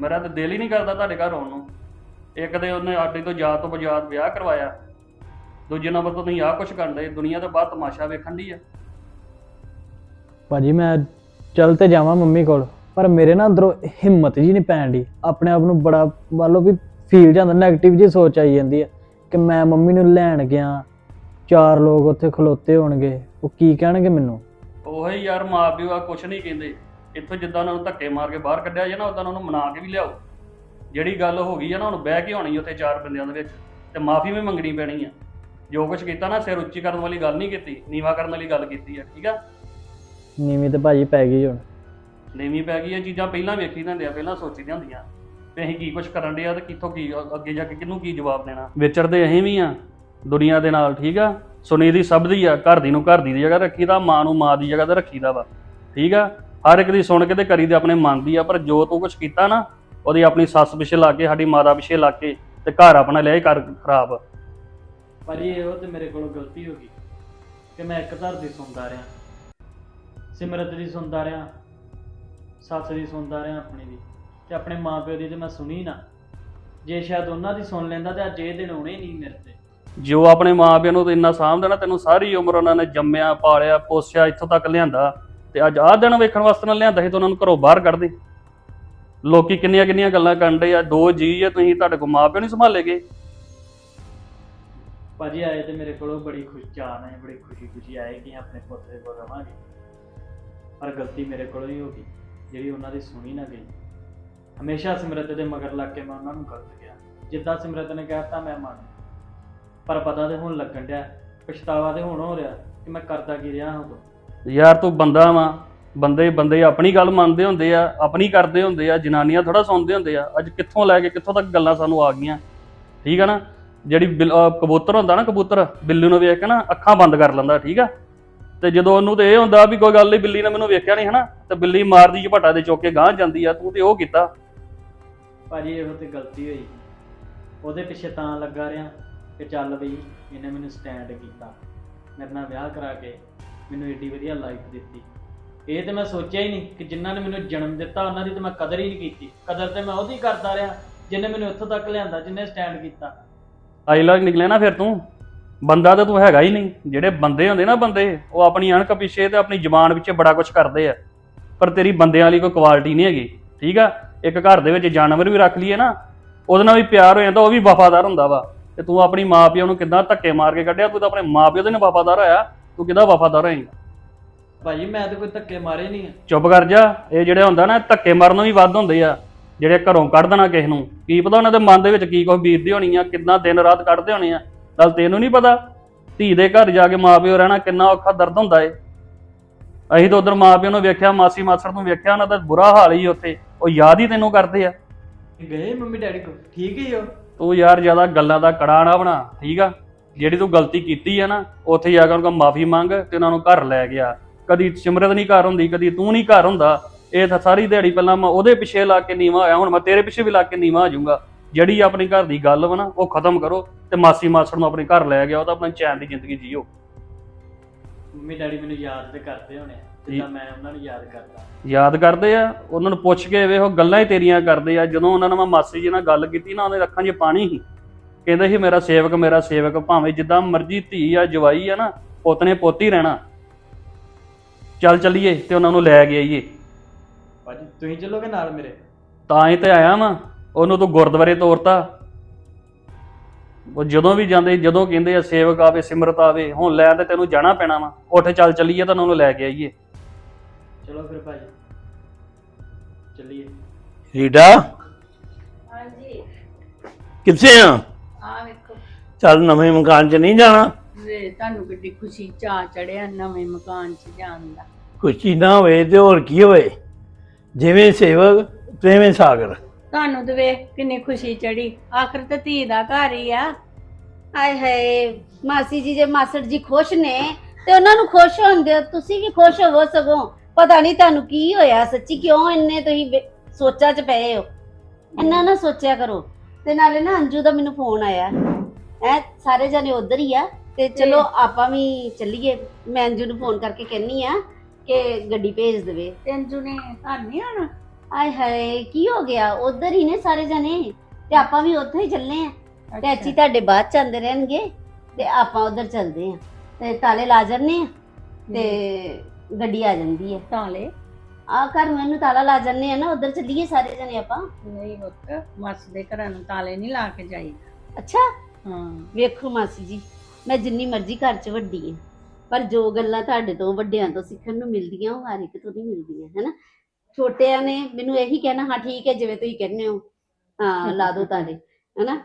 S4: ਮੇਰਾ ਤਾਂ ਦਿਲ ਹੀ ਨਹੀਂ ਕਰਦਾ ਤੁਹਾਡੇ ਘਰ ਆਉਣ ਨੂੰ। ਇੱਕ ਤੇ ਉਹਨੇ ਆਡੇ ਤੋਂ ਯਾਦ ਤੋਂ ਬਜਾਤ ਵਿਆਹ ਕਰਵਾਇਆ। ਦੂਜੇ ਨੰਬਰ ਤੋਂ ਤੁਸੀਂ ਆਹ ਕੁਛ ਕਰਨ ਦੇ ਦੁਨੀਆ ਦੇ ਬਾਹਰ ਤਮਾਸ਼ਾ ਵੇਖਣ ਦੀ ਆ।
S3: ਭਾਜੀ, ਮੈਂ ਚੱਲ ਤੇ ਜਾਵਾਂ ਮੰਮੀ ਕੋਲ, ਪਰ ਮੇਰੇ ਨਾ ਅੰਦਰੋਂ ਹਿੰਮਤ ਜੀ ਨਹੀਂ ਪੈਣ ਦੀ ਆਪਣੇ ਆਪ ਨੂੰ ਬੜਾ ਮੰਨ ਲਓ ਵੀ ਫੀਲ ਜਾਂਦਾ 네ਗੇਟਿਵ ਜੀ ਸੋਚ ਆਈ ਜਾਂਦੀ ਹੈ ਕਿ ਮੈਂ ਮੰਮੀ ਨੂੰ ਲੈਣ ਗਿਆ ਚਾਰ ਲੋਕ ਉੱਥੇ ਖਲੋਤੇ ਹੋਣਗੇ। ਉਹ ਕੀ ਕਹਿਣਗੇ ਮੈਨੂੰ?
S4: ਉਹੀ ਯਾਰ ਮਾਪਿਓ ਆ ਕੁਛ ਨਹੀਂ ਕਹਿੰਦੇ। ਇੱਥੋਂ ਜਿੱਦਾਂ ਉਹਨਾਂ ਨੂੰ ਧੱਕੇ ਮਾਰ ਕੇ ਬਾਹਰ ਕੱਢਿਆ ਜੇ ਨਾ ਉਦਾਂ ਉਹਨਾਂ ਨੂੰ ਮਨਾ ਕੇ ਵੀ ਲਿਆਓ। ਜਿਹੜੀ ਗੱਲ ਹੋ ਗਈ ਆ ਨਾ ਹੁਣ ਬਹਿ ਕੇ ਹੋਣੀ ਉੱਥੇ ਚਾਰ ਬੰਦਿਆਂ ਦੇ ਵਿੱਚ। ਤੇ ਮਾਫੀ ਵੀ ਮੰਗਣੀ ਪੈਣੀ ਆ। ਜੋ ਕੁਝ ਕੀਤਾ ਨਾ ਸਿਰ ਉੱਚੀ ਕਰਨ ਵਾਲੀ ਗੱਲ ਨਹੀਂ ਕੀਤੀ ਨੀਵਾ ਕਰਨ ਵਾਲੀ ਗੱਲ ਕੀਤੀ ਆ ਠੀਕ ਆ?
S3: ਨੀਵੀਂ ਤੇ ਭਾਜੀ ਪੈ ਗਈ ਹੁਣ।
S4: ਨੀਵੀਂ ਪੈ ਗਈ ਇਹ ਚੀਜ਼ਾਂ ਪਹਿਲਾਂ ਵੇਖੀ ਦੀਆਂ ਹੁੰਦੀਆਂ ਪਹਿਲਾਂ ਸੋਚੀ ਦੀਆਂ ਹੁੰਦੀਆਂ। ਵੀ ਅਸੀਂ ਕੀ ਕੁਝ ਕਰਨ ਡਿਆ ਤੇ ਕਿੱਥੋਂ ਕੀ ਅੱਗੇ ਜਾ ਕੇ ਕਿਹਨੂੰ ਕੀ ਜਵਾਬ ਦੇਣਾ? ਵਿਚਰਦੇ ਅਸੀਂ ਵੀ ਆ। ਦੁਨੀਆ ਦੇ ਨਾਲ, ਠੀਕ ਆ? ਸੁਣੀ ਦੀ ਸਭ ਦੀ ਆ, ਘਰ ਦੀ ਨੂੰ ਘਰ ਦੀ ਦੀ ਜਗ੍ਹਾ ਰੱਖੀ ਦਾ, ਮਾਂ ਨੂੰ ਮਾਂ ਦੀ ਜਗ੍ਹਾ ਤੇ ਰੱਖੀ ਦਾ ਵਾ, ਠੀਕ ਆ? ਹਰ ਇੱਕ ਦੀ ਸੁਣ ਕੇ ਤੇ ਕਰੀ ਤੇ ਆਪਣੇ ਮਨ ਦੀ ਆ, ਪਰ ਜੋ ਤੂੰ ਕੁਝ ਕੀਤਾ ਨਾ, ਉਹਦੀ ਆਪਣੀ ਸੱਸ ਪਿੱਛੇ ਲਾ ਕੇ, ਸਾਡੀ ਮਾਤਾ ਪਿੱਛੇ ਲਾ ਕੇ ਤੇ ਘਰ ਆਪਣਾ ਲਿਆ ਕਰ ਖਰਾਬ।
S3: ਭਾਜੀ ਇਹੋ ਤੇ ਮੇਰੇ ਕੋਲੋਂ ਗਲਤੀ ਹੋ ਗਈ ਕਿ ਮੈਂ ਇੱਕ ਧਰ ਦੀ ਸੁਣਦਾ ਰਿਹਾ। ਸਿਮਰਤ ਦੀ ਸੁਣਦਾ ਰਿਹਾ, ਸੱਸ ਦੀ ਸੁਣਦਾ ਰਿਹਾ ਆਪਣੀ ਦੀ ਤੇ ਆਪਣੇ ਮਾਪਿਓ ਦੀ ਤੇ ਮੈਂ ਸੁਣੀ ਨਾ। ਜੇ ਸ਼ਾਇਦ ਉਹਨਾਂ ਦੀ ਸੁਣ ਲੈਂਦਾ ਤੇ ਅੱਜ ਇਹ ਦਿਨ ਆਉਣੇ ਨਹੀਂ ਮੇਰੇ ਤੇ।
S4: ਜੋ ਆਪਣੇ ਮਾਪਿਆਂ ਨੂੰ ਤੇ ਇੰਨਾ ਸਾਂਭਦਾ ਨਾ, ਤੈਨੂੰ ਸਾਰੀ ਉਮਰ ਉਹਨਾਂ ਨੇ ਜੰਮਿਆ, ਪਾਲਿਆ, ਪੋਸਿਆ, ਇੱਥੋਂ ਤੱਕ ਲਿਆਂਦਾ ਤੇ ਅੱਜ ਆਹ ਦਿਨ ਵੇਖਣ ਵਾਸਤੇ ਨਾ ਲਿਆਂਦਾ ਸੀ ਤੇ ਉਹਨਾਂ ਨੂੰ ਘਰੋਂ ਬਾਹਰ ਕੱਢ ਦੇ ਲੋਕੀ ਕਿੰਨੀਆਂ ਕਿੰਨੀਆਂ ਗੱਲਾਂ ਕਰਨ ਦੇ ਆ, ਦੋ ਜੀ ਆ, ਤੁਸੀਂ ਤੁਹਾਡੇ ਕੋਲ ਮਾਪਿਓ ਨਹੀਂ ਸੰਭਾਲੇਗੇ।
S3: ਭਾਜੀ, ਆਏ ਤੇ ਮੇਰੇ ਕੋਲੋਂ ਬੜੀ ਖੁਸ਼ ਚਾਹਨ ਹੈ ਬੜੀ ਖੁਸ਼ੀ ਖੁਸ਼ੀ ਆਏ ਕਿ ਆਪਣੇ ਪੁੱਤ ਕੋਲ ਰਵਾਂਗੇ। ਪਰ ਗਲਤੀ ਮੇਰੇ ਕੋਲੋਂ ਹੀ ਹੋ ਗਈ, ਜਿਹੜੀ ਉਹਨਾਂ ਦੀ ਸੁਣੀ ਨਾ ਗਈ। ਹਮੇਸ਼ਾ ਸਿਮਰਤ ਦੇ ਮਗਰ ਲੱਗ ਕੇ ਮੈਂ ਉਹਨਾਂ ਨੂੰ ਗਲਤ ਗਿਆ ਜਿੱਦਾਂ ਸਿਮਰਤ ਨੇ ਕਿਹਾ, ਤਾਂ ਮੈਂ ਮੰਨ ਪਰ ਪਤਾ ਤੇ ਹੁਣ ਲੱਗਣ ਡਿਆ ਪਛਤਾਵਾ ਤੇ ਹੁਣ ਹੋ ਰਿਹਾ ਕਿ ਮੈਂ ਕਰਦਾ ਕੀ ਰਿਹਾ ਹਾਂ ਉਦੋਂ
S4: ਯਾਰ ਤੂੰ ਬੰਦਾ ਵਾ ਬੰਦੇ ਬੰਦੇ ਆਪਣੀ ਗੱਲ ਮੰਨਦੇ ਹੁੰਦੇ ਆ ਆਪਣੀ ਕਰਦੇ ਹੁੰਦੇ ਆ ਜਨਾਨੀਆਂ ਥੋੜਾ ਸੁਣਦੇ ਹੁੰਦੇ ਆ ਅੱਜ ਕਿੱਥੋਂ ਲੈ ਕੇ ਕਿੱਥੋਂ ਤੱਕ ਗੱਲਾਂ ਸਾਨੂੰ ਆ ਗਈਆਂ। ਠੀਕ ਆ ਨਾ? ਜਿਹੜੀ ਬਿਲ- ਅਹ ਕਬੂਤਰ ਹੁੰਦਾ ਨਾ ਕਬੂਤਰ ਬਿੱਲੀ ਨੂੰ ਵੇਖ ਕੇ ਨਾ ਅੱਖਾਂ ਬੰਦ ਕਰ ਲੈਂਦਾ ਠੀਕ ਆ? ਤੇ ਜਦੋਂ ਉਹਨੂੰ ਤੇ ਇਹ ਹੁੰਦਾ ਵੀ ਕੋਈ ਗੱਲ ਨਹੀਂ ਬਿੱਲੀ ਨੇ ਮੈਨੂੰ ਵੇਖਿਆ ਨਹੀਂ ਹਨਾ ਤੇ ਬਿੱਲੀ ਮਾਰਦੀ ਝਪਟਾ ਦੇ ਚੁੱਕ ਕੇ ਗਾਂਹ ਜਾਂਦੀ ਆ ਤੂੰ ਤੇ ਉਹ ਕੀਤਾ।
S3: ਭਾਜੀ ਇਹੋ ਤੇ ਗਲਤੀ ਹੋਈ। ਉਹਦੇ ਪਿੱਛੇ ਤਾਂ ਲੱਗਾ ਰਿਹਾ। ਕਿ ਚੱਲ ਬਈ, ਇਹਨੇ ਮੈਨੂੰ ਸਟੈਂਡ ਕੀਤਾ। ਮੇਰੇ ਨਾਲ ਵਿਆਹ ਕਰਾ ਕੇ ਮੈਨੂੰ ਏਡੀ ਵਧੀਆ ਲਾਈਫ ਦਿੱਤੀ। ਇਹ ਤੇ ਮੈਂ ਸੋਚਿਆ ਹੀ ਨਹੀਂ ਕਿ ਜਿਨ੍ਹਾਂ ਨੇ ਮੈਨੂੰ ਜਨਮ ਦਿੱਤਾ, ਉਹਨਾਂ ਦੀ ਤੇ ਮੈਂ ਕਦਰ ਹੀ ਨਹੀਂ ਕੀਤੀ। ਕਦਰ ਤੇ ਮੈਂ ਉਹਦੀ ਕਰਦਾ ਰਿਹਾ ਜਿਨੇ ਮੈਨੂੰ ਇੱਥੋਂ ਤੱਕ ਲਿਆਂਦਾ ਜਿਨੇ ਸਟੈਂਡ ਕੀਤਾ।
S4: ਆਈਲਰ ਨਿਕਲਿਆ ਨਾ ਫਿਰ ਤੂੰ। ਬੰਦਾ ਤਾਂ ਤੂੰ ਹੈਗਾ ਹੀ ਨਹੀਂ। ਜਿਹੜੇ ਬੰਦੇ ਹੁੰਦੇ ਨਾ ਬੰਦੇ, ਉਹ ਆਪਣੀ ਅਣਖ ਪਿੱਛੇ ਤੇ ਆਪਣੀ ਜ਼ਬਾਨ ਪਿੱਛੇ ਬੜਾ ਕੁਝ ਕਰਦੇ ਆ। ਪਰ ਤੇਰੀ ਬੰਦਿਆਂ ਵਾਲੀ ਕੋਈ ਕੁਆਲਿਟੀ ਨਹੀਂ ਹੈਗੀ, ਠੀਕ ਆ? ਇੱਕ ਘਰ ਦੇ ਵਿੱਚ ਜਾਨਵਰ ਵੀ ਰੱਖ ਲਈਏ ਨਾ, ਉਹਦੇ ਨਾਲ ਵੀ ਪਿਆਰ ਹੋ ਜਾਂਦਾ, ਉਹ ਵੀ ਵਫਾਦਾਰ ਹੁੰਦਾ ਵਾ। ਤੇ ਤੂੰ ਆਪਣੀ ਮਾਪਿਆਂ ਨੂੰ ਕਿੱਦਾਂ ਧੱਕੇ ਮਾਰ ਕੇ ਕੱਢਿਆ? ਤੂੰ ਤਾਂ ਆਪਣੇ ਮਾਪਿਆਂ ਦੇ ਨਾਲ ਵਫਾਦਾਰ ਹੋਇਆ। ਤੂੰ ਕਿੱਦਾਂ ਵਫਾਦਾਰ ਹੋਏਂਗਾ?
S3: ਭਾਜੀ ਮੈਂ ਤਾਂ ਕੋਈ ਧੱਕੇ ਮਾਰੇ ਨਹੀਂ ਆ।
S4: ਚੁੱਪ ਕਰ ਜਾ। ਇਹ ਜਿਹੜੇ ਹੁੰਦਾ ਨਾ ਧੱਕੇ ਮਾਰਨ ਵੀ ਵੱਧ ਹੁੰਦੇ ਆ। ਜਿਹੜੇ ਘਰੋਂ ਕੱਢ ਦੇਣਾ ਕਿਸੇ ਨੂੰ। ਕੀ ਪਤਾ ਉਹਨਾਂ ਦੇ ਮਨ ਦੇ ਵਿੱਚ ਕੀ ਕੁਝ ਬੀਤਦੀ ਹੋਣੀ ਆ ਕਿੰਨਾ ਦਿਨ ਰਾਤ ਕੱਢਦੇ ਹੋਣੇ ਆ। ਨਾਲ ਤੈਨੂੰ ਨਹੀਂ ਪਤਾ ਧੀ ਦੇ ਘਰ ਜਾ ਕੇ ਮਾਪਿਓ ਰਹਿਣਾ ਕਿੰਨਾ ਔਖਾ ਦਰਦ ਹੁੰਦਾ ਏ। ਅਸੀਂ ਤਾਂ ਉਧਰ ਮਾਪਿਓ ਨੂੰ ਵੇਖਿਆ ਮਾਸੀ ਮਾਸੜ ਨੂੰ ਵੇਖਿਆ ਉਹਨਾਂ ਦਾ ਬੁਰਾ ਹਾਲ ਹੀ ਉੱਥੇ। ਉਹ ਯਾਦ ਹੀ ਤੈਨੂੰ ਕਰਦੇ ਆ।
S3: ਗਏ ਮੰਮੀ ਡੈਡੀ ਕੋ ਠੀਕ ਹੀ ਹੋ?
S4: ਤੂੰ ਯਾਰ ਜ਼ਿਆਦਾ ਗੱਲਾਂ ਦਾ ਕੜਾ ਨਾ ਬਣਾ, ਠੀਕ ਆ? ਜਿਹੜੀ ਤੂੰ ਗਲਤੀ ਕੀਤੀ ਆ ਨਾ, ਉੱਥੇ ਜਾ ਕੇ ਉਹਨਾਂ ਕੋਲ ਮਾਫੀ ਮੰਗ ਤੇ ਉਹਨਾਂ ਨੂੰ ਘਰ ਲੈ ਗਿਆ ਕਦੀ ਸਿਮਰਤ ਨਹੀਂ ਘਰ ਹੁੰਦੀ, ਕਦੀ ਤੂੰ ਨਹੀਂ ਘਰ ਹੁੰਦਾ। ਇਹ ਤਾਂ ਸਾਰੀ ਦਿਹਾੜੀ ਪਹਿਲਾਂ ਮੈਂ ਉਹਦੇ ਪਿੱਛੇ ਲਾ ਕੇ ਨੀਵਾ ਆਇਆ ਹੁਣ ਮੈਂ ਤੇਰੇ ਪਿੱਛੇ ਵੀ ਲਾ ਕੇ ਨੀਵਾ ਆ ਜਾਊਂਗਾ। ਜਿਹੜੀ ਆਪਣੀ ਘਰ ਦੀ ਗੱਲ ਵਾ ਨਾ, ਉਹ ਖਤਮ ਕਰੋ ਤੇ ਮਾਸੀ ਮਾਸੜ ਨੂੰ ਆਪਣੇ ਘਰ ਲੈ ਗਿਆ ਉਹ ਤਾਂ ਆਪਣੀ ਚੈਨ ਦੀ ਜ਼ਿੰਦਗੀ ਜੀਓ।
S3: ਮੰਮੀ ਡੈਡੀ ਮੈਨੂੰ ਯਾਦ ਤੇ ਕਰਦੇ ਹੋਣੇ ਆ। ਜਿੱਦਾਂ ਮੈਂ ਉਹਨਾਂ ਨੂੰ ਯਾਦ ਕਰਦਾ।
S4: ਯਾਦ ਕਰਦੇ ਆ ਉਹਨਾਂ ਨੂੰ ਪੁੱਛ ਕੇ ਵੇਖੋ ਗੱਲਾਂ ਹੀ ਤੇਰੀਆਂ ਕਰਦੇ ਆ। ਜਦੋਂ ਉਹਨਾਂ ਨਾਲ ਮੈਂ ਮਾਸੀ ਜੀ ਨਾਲ ਗੱਲ ਕੀਤੀ ਨਾ ਉਹਦੇ ਅੱਖਾਂ 'ਚ ਪਾਣੀ ਸੀ ਕਹਿੰਦੇ ਸੀ ਮੇਰਾ ਸੇਵਕ ਮੇਰਾ ਸੇਵਕ ਭਾਵੇਂ ਜਿੱਦਾਂ ਮਰਜ਼ੀ ਧੀ ਆ ਜਵਾਈ ਆ ਨਾ ਪੁੱਤ ਨੇ ਪੋਤੀ ਰਹਿਣਾ। ਚੱਲ ਚੱਲੀਏ ਤੇ ਉਹਨਾਂ ਨੂੰ ਲੈ ਕੇ ਆਈਏ।
S3: ਭਾਜੀ ਤੁਸੀਂ ਚੱਲੋਗੇ ਨਾਲ ਮੇਰੇ?
S4: ਤਾਂ ਹੀ ਤੇ ਆਇਆ ਵਾਂ। ਉਹਨੂੰ ਤੂੰ ਗੁਰਦੁਆਰੇ ਤੋਰਤਾ। ਉਹ ਜਦੋਂ ਵੀ ਜਾਂਦੇ ਜਦੋਂ ਕਹਿੰਦੇ ਆ ਸੇਵਕ ਆਵੇ ਸਿਮਰਤ ਆਵੇ ਹੁਣ ਲੈ ਤੇ ਤੈਨੂੰ ਜਾਣਾ ਪੈਣਾ ਵਾ। ਉੱਠ ਚੱਲ ਚੱਲੀਏ ਤਾਂ ਉਹਨਾਂ ਨੂੰ ਲੈ ਕੇ ਆਈਏ।
S3: ਚਲੋ ਫਿਰ ਭਾਜੀ ਚੱਲੀਏ।
S5: ਰੀਡਾ?
S1: ਹਾਂਜੀ।
S5: ਕਿੱਥੇ ਆ?
S1: ਆ ਵੇਖੋ।
S5: ਚੱਲ ਨਵੇਂ ਮਕਾਨ 'ਚ ਨਹੀਂ ਜਾਣਾ?
S1: ਵੇ ਤੁਹਾਨੂੰ ਕਿੱਡੀ ਖੁਸ਼ੀ ਚਾਹ ਚੜਿਆ ਨਵੇਂ ਮਕਾਨ 'ਚ ਜਾਣ ਦਾ।
S5: ਕੁਛ ਨਾ ਹੋਵੇ ਤੇ ਹੋਰ ਕੀ ਹੋਵੇ? ਜਿਵੇਂ ਸੇਵਕ ਤਿਵੇਂ ਸਾਗਰ।
S1: ਤੁਹਾਨੂੰ ਤੇ ਵੇਖ ਕਿੰਨੀ ਖੁਸ਼ੀ ਚੜੀ। ਆਖਰ ਤੇ ਧੀ ਦਾ ਘਰ ਹੀ ਆ।
S2: ਹਾਏ ਹਾਏ ਮਾਸੀ ਜੀ ਜੇ ਮਾਸੜ ਜੀ ਖੁਸ਼ ਨੇ ਤੇ ਉਹਨਾਂ ਨੂੰ ਖੁਸ਼ ਹੋਣ ਦਿਓ। ਤੁਸੀਂ ਵੀ ਖੁਸ਼ ਹੋਵੋ ਸਗੋਂ। ਪਤਾ ਨਹੀਂ ਤੁਹਾਨੂੰ ਕੀ ਹੋਇਆ ਸੱਚੀ ਕਿਉਂ ਇੰਨੇ ਤੁਸੀਂ ਵੇ- ਸੋਚਾਂ 'ਚ ਪਏ ਹੋ? ਇੰਨਾ ਨਾ ਸੋਚਿਆ ਕਰੋ। ਤੇ ਨਾਲੇ ਨਾ ਅੰਜੂ ਦਾ ਮੈਨੂੰ ਫੋਨ ਆਇਆ। ਐ ਸਾਰੇ ਜਣੇ ਉਧਰ ਹੀ ਆ। ਤੇ ਚਲੋ ਆਪਾਂ ਵੀ ਚੱਲੀਏ। ਮੈਂ ਅੰਜੂ ਨੂੰ ਫੋਨ ਕਰਕੇ ਕਹਿੰਨੀ ਆ ਕਿ ਗੱਡੀ ਭੇਜ ਦੇਵੇ।
S1: ਤੈਨੂੰ ਨੇ ਘਰ ਨਹੀਂ ਆਉਣਾ?
S2: ਆਏ ਹਾਏ ਕੀ ਹੋ ਗਿਆ? ਉਧਰ ਹੀ ਨੇ ਸਾਰੇ ਜਣੇ। ਤੇ ਆਪਾਂ ਵੀ ਉੱਥੇ ਹੀ ਚੱਲੇ ਆ। ਤੇ ਅੱਛੀ। ਤੁਹਾਡੇ ਬਾਅਦ ਚ ਆਉਂਦੇ ਰਹਿਣਗੇ। ਤੇ ਆਪਾਂ ਉਧਰ ਚੱਲਦੇ ਆ। ਤੇ ਤਾਲੇ ਲਾ ਜੰਨੇ ਆ। ਤੇ ਗੱਡੀ ਆ ਜਾਂਦੀ ਹੈ।
S1: ਤਾਲੇ
S2: ਆ ਘਰ ਨੂੰ ਇਹਨੂੰ ਤਾਲਾ ਲਾ ਜੰਨੇ ਆ ਨਾ ਉਧਰ ਚੱਲੀਏ ਸਾਰੇ ਜਣੇ ਆਪਾਂ।
S1: ਨਹੀਂ ਪੁੱਤ ਮਾਸ ਦੇ ਘਰਾਂ ਨੂੰ ਤਾਲੇ ਨਹੀਂ ਲਾ ਕੇ ਜਾਈਦਾ
S2: ਅੱਛਾ?
S1: ਹਾਂ।
S2: ਵੇਖੋ ਮਾਸੀ ਜੀ ਮੈਂ ਜਿੰਨੀ ਮਰਜ਼ੀ ਘਰ ਚ ਵੱਡੀ ਹਾਂ ਪਰ ਜੋ ਗੱਲਾਂ ਤੁਹਾਡੇ ਤੋਂ ਵੱਡਿਆਂ ਤੋਂ ਸਿੱਖਣ ਨੂੰ ਮਿਲਦੀਆਂ ਉਹ ਹਰ ਇੱਕ ਤੋਂ ਨਹੀਂ ਮਿਲਦੀਆਂ ਹੈਨਾ? ਛੋਟਿਆਂ ਨੇ ਮੈਨੂੰ ਇਹੀ ਕਹਿਣਾ ਹਾਂ ਠੀਕ ਹੈ ਜਿਵੇਂ ਤੁਸੀਂ ਕਹਿੰਦੇ ਹੋ ਹਾਂ ਲਾ ਦੋ ਤਾਲੇ ਹੈਨਾ?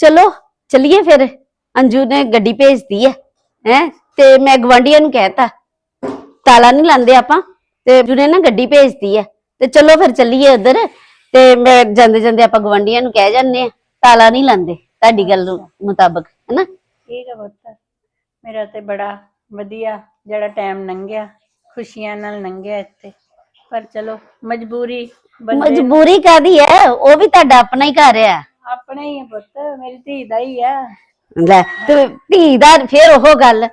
S2: ਚਲੋ ਚਲਿਏ ਫਿਰ। ਅੰਜੂ ਨੇ ਗੱਡੀ ਭੇਜਦੀ ਹੈ ਹੈ? ਤੇ ਮੈਂ ਗਵਾਂਢੀਆਂ ਨੂੰ ਕਹਿਤਾ ਤਾਲਾ ਨਹੀਂ ਲਾਉਂਦੇ ਆਪਾਂ ਤੇ ਅੰਜੂ ਨੇ ਗੱਡੀ ਭੇਜਦੀ ਹੈ ਤੇ ਚਲੋ ਫਿਰ ਚੱਲੀਏ ਉਧਰ ਤੇ ਮੈਂ ਜਾਂਦੇ ਜਾਂਦੇ ਆਪਾਂ ਗਵਾਂਢੀਆਂ ਨੂੰ ਕਹਿ ਜਾਂਦੇ ਆ ਤਾਲਾ ਨਹੀਂ ਲਾਉਂਦੇ ਤੁਹਾਡੀ ਗੱਲ ਮੁਤਾਬਕ ਹੈਨਾ?
S1: ਠੀਕ ਹੈ ਪੁੱਤ। ਮੇਰਾ ਤੇ ਬੜਾ ਵਧੀਆ ਜਿਹੜਾ ਟਾਈਮ ਲੰਘਿਆ ਖੁਸ਼ੀਆਂ ਨਾਲ ਲੰਘਿਆ ਇੱਥੇ। ਪਰ ਚਲੋ ਮਜਬੂਰੀ ਬੰਦੇ
S2: ਮਜਬੂਰੀ ਕਾਦੀ ਹੈ ਉਹ ਵੀ ਤੁਹਾਡਾ ਆਪਣਾ ਹੀ ਘਰ ਆ।
S1: ਆਪਣਾ ਹੀ ਹੈ ਪੁੱਤ ਮੇਰੀ ਧੀ ਦਾ ਹੀ ਆ।
S2: ਲੈ ਤੇ ਧੀ ਦਾ ਫਿਰ ਉਹ ਗੱਲ।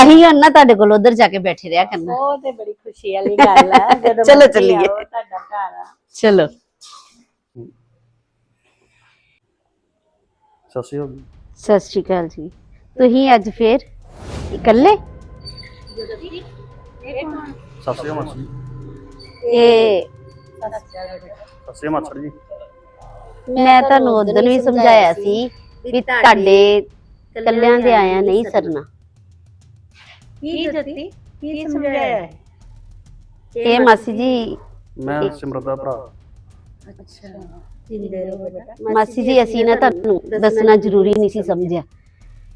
S2: ਅਹੀਂ ਹੁਣ ਨਾ ਤੁਹਾਡੇ ਕੋਲ ਉਧਰ ਜਾ ਕੇ ਬੈਠੇ ਰਿਹਾ ਕਰਨਾ।
S1: ਉਹ ਤੇ ਬੜੀ ਖੁਸ਼ੀ ਵਾਲੀ ਗੱਲ ਹੈ ਜਦੋਂ [LAUGHS]
S2: ਚਲੋ
S1: ਮਰਜ਼ੀ
S2: ਚੱਲੀਏ।
S1: ਆਓ, ਤੁਹਾਡਾ ਘਰ ਆ।
S2: ਚਲੋ। ਸਤਿ ਸ਼੍ਰੀ ਅਕਾਲ ਜੀ। ਤੁਸੀਂ ਅੱਜ ਫੇਰ ਇਕੱਲੇ? ਇਹ
S4: ਜੀ।
S2: ਮੈਂ ਤੁਹਾਨੂੰ ਉਦੋਂ ਵੀ ਸਮਝਾਇਆ ਸੀ ਵੀ ਤੁਹਾਡੇ ਕੱਲਿਆਂ ਦੇ ਆਇਆ ਨਹੀਂ ਸਰਨਾ।
S1: ਕੀ ਜੱਤੀ? ਕੀ ਸਮਝਾਇਆ? ਹੈ?
S2: ਇਹ ਮਾਸੀ ਜੀ
S4: ਮੈਂ ਸਿਮਰਤ ਦਾ ਭਰਾ।
S1: ਅੱਛਾ। ਜਿੰਦੇ ਰਹੋ ਬੇਟਾ।
S2: ਮਾਸੀ ਜੀ ਅਸੀਂ ਨਾ ਤੁਹਾਨੂੰ ਦੱਸਣਾ ਜ਼ਰੂਰੀ ਨਹੀਂ ਸੀ ਸਮਝਿਆ।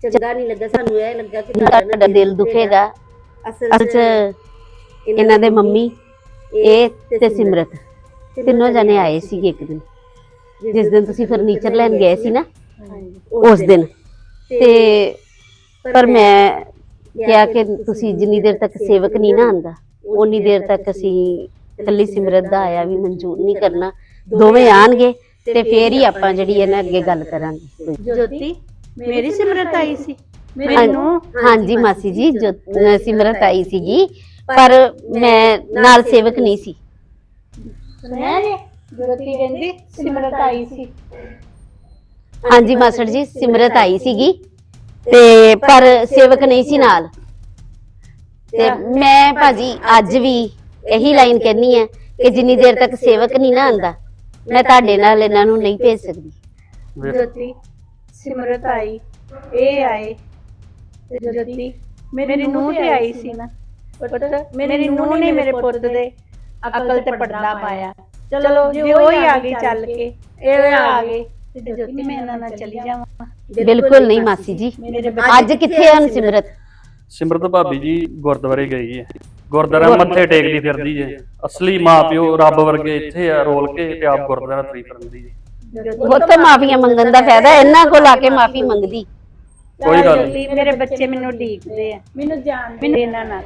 S6: ਚੰਗਾ ਨਹੀਂ ਲੱਗਾ ਸਾਨੂੰ ਇਹ ਲੱਗਾ ਕਿ
S2: ਤੁਹਾਡਾ ਦਿਲ ਦੁਖੇਗਾ। ਅਸਲ 'ਚ ਇਹਨਾਂ ਦੇ ਮੰਮੀ ਇਹ ਤੇ ਸਿਮਰਤ। ਤਿੰਨੋਂ ਜਣੇ ਆਏ ਸੀਗੇ ਇੱਕ ਦਿਨ। ਜਿਸ ਦਿਨ ਤੁਸੀਂ ਫਰਨੀਚਰ ਲੈਣ ਗਏ ਸੀ ਨਾ? ਉਸ ਦਿਨ। ਤੇ ਪਰ ਮੈਂ ਕਿਹਾ ਕਿ ਤੁਸੀਂ ਜਿੰਨੀ ਦੇਰ ਤੱਕ ਸੇਵਕ ਨਹੀਂ ਨਾ ਆਂਦਾ ਉਨੀ ਦੇਰ ਤੱਕ ਅਸੀਂ ਇਕੱਲੀ ਸਿਮਰਤ ਦਾ ਆਇਆ ਵੀ ਮਨਜ਼ੂਰ ਨਹੀਂ ਕਰਨਾ। ਦੋਵੇਂ ਆਣਗੇ ਤੇ ਫੇਰ ਹੀ ਆਪਾਂ ਜਿਹੜੀ ਹੈ ਨਾ ਅੱਗੇ ਗੱਲ ਕਰਾਂਗੇ।
S1: ਜੋਤੀ ਮੇਰੀ ਸਿਮਰਤ ਆਈ ਸੀ। ਮੈਨੂੰ
S2: ਹਾਂਜੀ ਮਾਸੀ ਜੀ ਜੋ ਸਿਮਰਤ ਆਈ ਸੀਗੀ ਪਰ ਮੈਂ ਨਾਲ ਸੇਵਕ ਨਹੀਂ ਸੀ।
S1: ਸੁਣਿਆ ਨੇ ਜੋਤੀ ਕਹਿੰਦੀ ਸਿਮਰਤ ਆਈ ਸੀ।
S2: ਹਾਂਜੀ ਮਾਸਟਰ ਜੀ ਸਿਮਰਤ ਆਈ ਸੀਗੀ। ਤੇ ਪਰ ਸੇਵਕ ਨਹੀਂ ਸੀ ਨਾਲ। ਤੇ ਮੈਂ ਭਾਜੀ ਅੱਜ ਵੀ ਇਹੀ ਲਾਈਨ ਕਹਿਣੀ ਹੈ ਕਿ ਜਿੰਨੀ ਦੇਰ ਤੱਕ ਸੇਵਕ ਨਹੀਂ ਨਾ ਆਂਦਾ ਮੈਂ ਤੁਹਾਡੇ ਨਾਲ ਇਹਨਾਂ ਨੂੰ ਨਹੀਂ ਭੇਜ ਸਕਦੀ।
S4: ਵੇਖ
S1: ਜੋਤੀ ਸਿਮਰਤ ਆਈ ਇਹ ਆਏ ਤੇ ਜੋਤੀ ਮੇਰੀ ਨੂੰਹ ਤੇ ਆਈ ਸੀ ਨਾ ਪੁੱਤ ਮੇਰੀ ਨੂੰਹ ਨੇ ਮੇਰੇ ਪੁੱਤ ਦੇ ਅਕਲ ਤੇ ਪਰਦਾ ਪਾਇਆ। ਚਲੋ ਜੇ ਉਹ ਹੀ ਆ ਗਈ ਚੱਲ ਕੇ ਇਹ ਆ ਗਏ ਤੇ ਜੋਤੀ ਮੈਂ ਇਹਨਾਂ ਨਾਲ ਚਲੀ ਜਾਵਾਂ।
S2: ਬਿਲਕੁਲ ਨਹੀਂ ਮਾਸੀ ਜੀ। ਅੱਜ ਕਿੱਥੇ ਹਨ ਸਿਮਰਤ?
S4: ਸਿਮਰਤ? ਭਾਬੀ ਜੀ ਗੁਰਦੁਆਰੇ ਗਈ ਹੈ। ਗੁਰਦੁਆਰਾ ਮੱਥੇ ਟੇਕਦੀ ਫਿਰਦੀ ਜੇ ਅਸਲੀ ਮਾਪਿਓ ਰੱਬ ਵਰਗੇ ਇੱਥੇ ਆ ਰੋਲ ਕੇ ਤੇ ਆਪ ਗੁਰਦੁਆਰਾ ਤਰੀ ਫਿਰਦੀ ਜੇ
S2: ਉਹ ਤਾਂ ਮਾਫੀਆਂ ਮੰਗਣ ਦਾ ਫਾਇਦਾ ਇਹਨਾਂ ਕੋਲ ਆ ਕੇ ਮਾਫੀ ਮੰਗਦੀ।
S4: ਕੋਈ ਗੱਲ ਨਹੀਂ।
S1: ਮੇਰੇ ਬੱਚੇ ਮੈਨੂੰ ਢੀਕਦੇ ਆ। ਮੈਨੂੰ ਜਾਣ ਮੈਨੂੰ ਇਹਨਾਂ ਨਾਲ।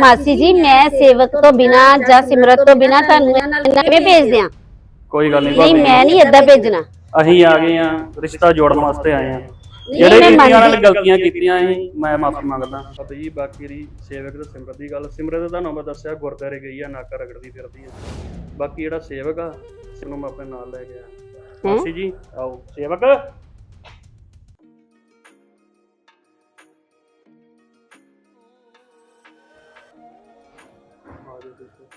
S2: ਮਾਸੀ ਜੀ ਮੈਂ ਸੇਵਕ ਤੋਂ ਬਿਨਾ ਜਾਂ ਸਿਮਰਤ ਤੋਂ ਬਿਨਾ ਤੁਹਾਨੂੰ ਇਹਨਾਂ ਨਾਲ ਕਿਵੇਂ ਭੇਜ ਦਿਆਂ
S4: ਕੋਈ ਗੱਲ ਨਹੀਂ
S2: ਨਹੀਂ ਮੈਂ ਨਹੀਂ ਏਦਾਂ ਭੇਜਣਾ।
S4: ਅਸੀਂ ਆ ਗਏ ਆ ਰਿਸ਼ਤਾ ਜੋੜਨ ਵਾਸਤੇ ਆਏ ਆ ਜਿਹੜੇ
S2: ਮੈਂ
S4: ਕੀਤੀਆਂ ਨਾਲ ਗਲਤੀਆਂ ਕੀਤੀਆਂ ਸੀ ਮੈਂ ਮਾਫੀ ਮੰਗਦਾ। ਭਾਬੀ ਜੀ ਬਾਕੀ ਦੀ ਸੇਵਕ ਤੇ ਸਿਮਰਤ ਦੀ ਗੱਲ। ਸਿਮਰਤ ਦਾ ਨਾਮ ਦੱਸਿਆ ਗੁਰਦੁਆਰੇ ਗਈ ਆ ਨਾਕਾ ਰਗੜਦੀ ਫਿਰਦੀ ਆ। ਬਾਕੀ ਜਿਹੜਾ ਸੇਵਕ ਆ ਉਹਨੂੰ ਮੈਂ ਆਪਣੇ ਨਾਲ ਲੈ ਗਿਆ? ਮਾਸੀ ਜੀ ਆਓ ਸੇਵਕ।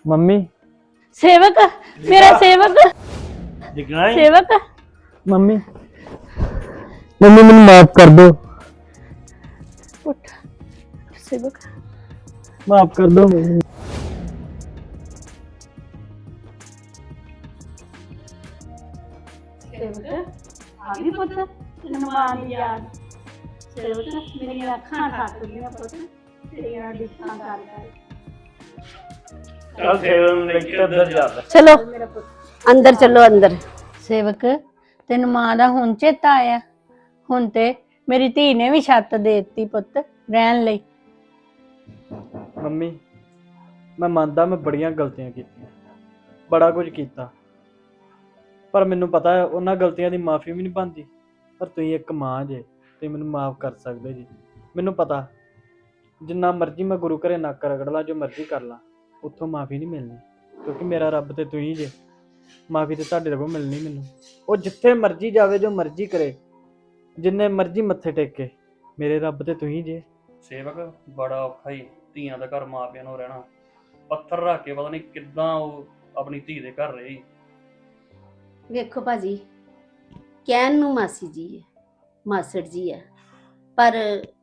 S3: ਮੰਮੀ?
S1: ਸੇਵਕ? ਮੇਰਾ ਸੇਵਕ?
S5: ਦਿਖਣਾ
S1: ਸੇਵਕ?
S3: ਮੰਮੀ। ਮੰਮੀ ਮੈਨੂੰ ਮਾਫ ਕਰ ਦਿਓ।
S1: ਉੱਠ। ਸੇਵਕ।
S3: ਮਾਫ ਕਰ ਦਿਓ
S1: ਸੇਵਕ ਆ ਗਈ ਪੁੱਤ? ਤੈਨੂੰ ਮਾਂ ਦੀ ਯਾਦ। ਸੇਵਕ ਮੇਰੀਆਂ ਅੱਖਾਂ ਠੱਕ ਗਈਆਂ ਪੁੱਤ। ਤੇਰੀਆਂ ਡਿੱਕਾਂ ਕਰ ਕਰ
S5: ਚੱਲ ਅੰਦਰ
S2: ਚੱਲੋ ਅੰਦਰ।
S1: ਸੇਵਕ ਤੈਨੂੰ ਮਾਂ ਦਾ ਹੁਣ ਚੇਤਾ ਆਇਆ। ਹੁਣ ਤੇ ਮੇਰੀ ਧੀ ਨੇ ਵੀ ਛੱਤ ਦੇ ਦਿੱਤੀ ਪੁੱਤ, ਰਹਿਣ ਲਈ।
S3: ਮੰਮੀ, ਮੈਂ ਮੰਨਦਾ ਮੈਂ ਬੜੀਆਂ ਗਲਤੀਆਂ ਕੀਤੀਆਂ। ਬੜਾ ਕੁਝ ਕੀਤਾ। ਪਰ ਮੈਨੂੰ ਪਤਾ ਹੈ, ਉਹਨਾਂ ਗਲਤੀਆਂ ਦੀ ਮਾਫੀ ਵੀ ਨਹੀਂ ਬਣਦੀ। ਪਰ ਤੁਸੀਂ ਇੱਕ ਮਾਂ ਜੇ, ਤੁਸੀਂ ਮੈਨੂੰ ਮਾਫ ਕਰ ਸਕਦੇ ਜੀ। ਮੈਨੂੰ ਪਤਾ, ਜਿੰਨਾ ਮਰਜ਼ੀ ਮੈਂ ਗੁਰੂ ਘਰੇ ਨੱਕ ਰਗੜ ਲਾਂ, ਜੋ ਮਰਜ਼ੀ ਕਰ ਲਾਂ, ਉੱਥੋਂ ਮਾਫੀ ਨਹੀਂ ਮਿਲਣੀ। ਕਿਉਂਕਿ ਮੇਰਾ ਰੱਬ ਤੇ ਤੁਸੀਂ ਜੇ। ਮਾਫੀ ਤੇ ਤੁਹਾਡੇ ਕੋਲ ਮਿਲਣੀ ਮੈਨੂੰ। ਉਹ ਜਿੱਥੇ ਮਰਜ਼ੀ ਜਾਵੇ ਜੋ ਮਰਜ਼ੀ ਕਰੇ ਜਿੰਨੇ ਮਰਜ਼ੀ ਮੱਥੇ ਟੇਕੇ ਮੇਰੇ ਰੱਬ ਤੇ ਤੁਸੀਂ ਜੇ।
S4: ਸੇਵਕ ਬੜਾ ਔਖਾ ਹੀ ਧੀਆਂ ਦਾ ਘਰ ਮਾਪਿਆਂ ਨੂੰ ਰਹਿਣਾ। ਪੱਥਰ ਰੱਖ ਕੇ ਪਤਾ ਨਹੀਂ ਕਿੱਦਾਂ ਉਹ ਆਪਣੀ ਧੀ ਦੇ ਘਰ ਰਹੀ।
S2: ਵੇਖੋ ਭਾਜੀ ਕਹਿਣ ਨੂੰ ਮਾਸੀ ਜੀ ਹੈ ਮਾਸੜ ਜੀ ਹੈ ਪਰ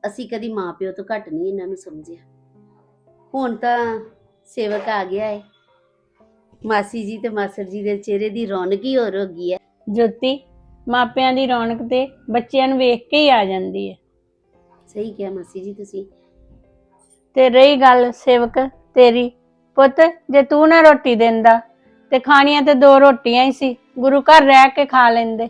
S2: ਅਸੀਂ ਕਦੀ ਮਾਪਿਓ ਤੋਂ ਘੱਟ ਨਹੀਂ ਇਹਨਾਂ ਨੂੰ ਸਮਝਿਆ। ਹੁਣ ਤਾਂ ਸੇਵਕ ਆ ਗਿਆ ਹੈ ਮਾਸੀ ਜੀ ਤੇ ਮਾਸੜ ਜੀ ਦੇ ਚਿਹਰੇ ਦੀ ਰੌਣਕ ਹੀ ਹੋਰ ਹੋ ਗਈ ਹੈ।
S1: ਜੋਤੀ ਮਾਪਿਆਂ ਦੀ ਰੌਣਕ ਤੇ ਬੱਚਿਆਂ ਨੂੰ ਵੇਖ ਕੇ ਹੀ ਆ ਜਾਂਦੀ ਹੈ।
S2: ਸਹੀ ਕਿਹਾ ਮਾਸੀ ਜੀ ਤੁਸੀਂ।
S1: ਤੇ ਰਹੀ ਗੱਲ ਸੇਵਕ ਤੇਰੀ। ਪੁੱਤ ਜੇ ਤੂੰ ਨਾ ਰੋਟੀ ਦਿੰਦਾ ਤੇ ਖਾਣੀਆਂ ਤੇ ਦੋ ਰੋਟੀਆਂ ਹੀ ਸੀ। ਗੁਰੂ ਘਰ ਰਹਿ ਕੇ ਖਾ ਲੈਂਦੇ।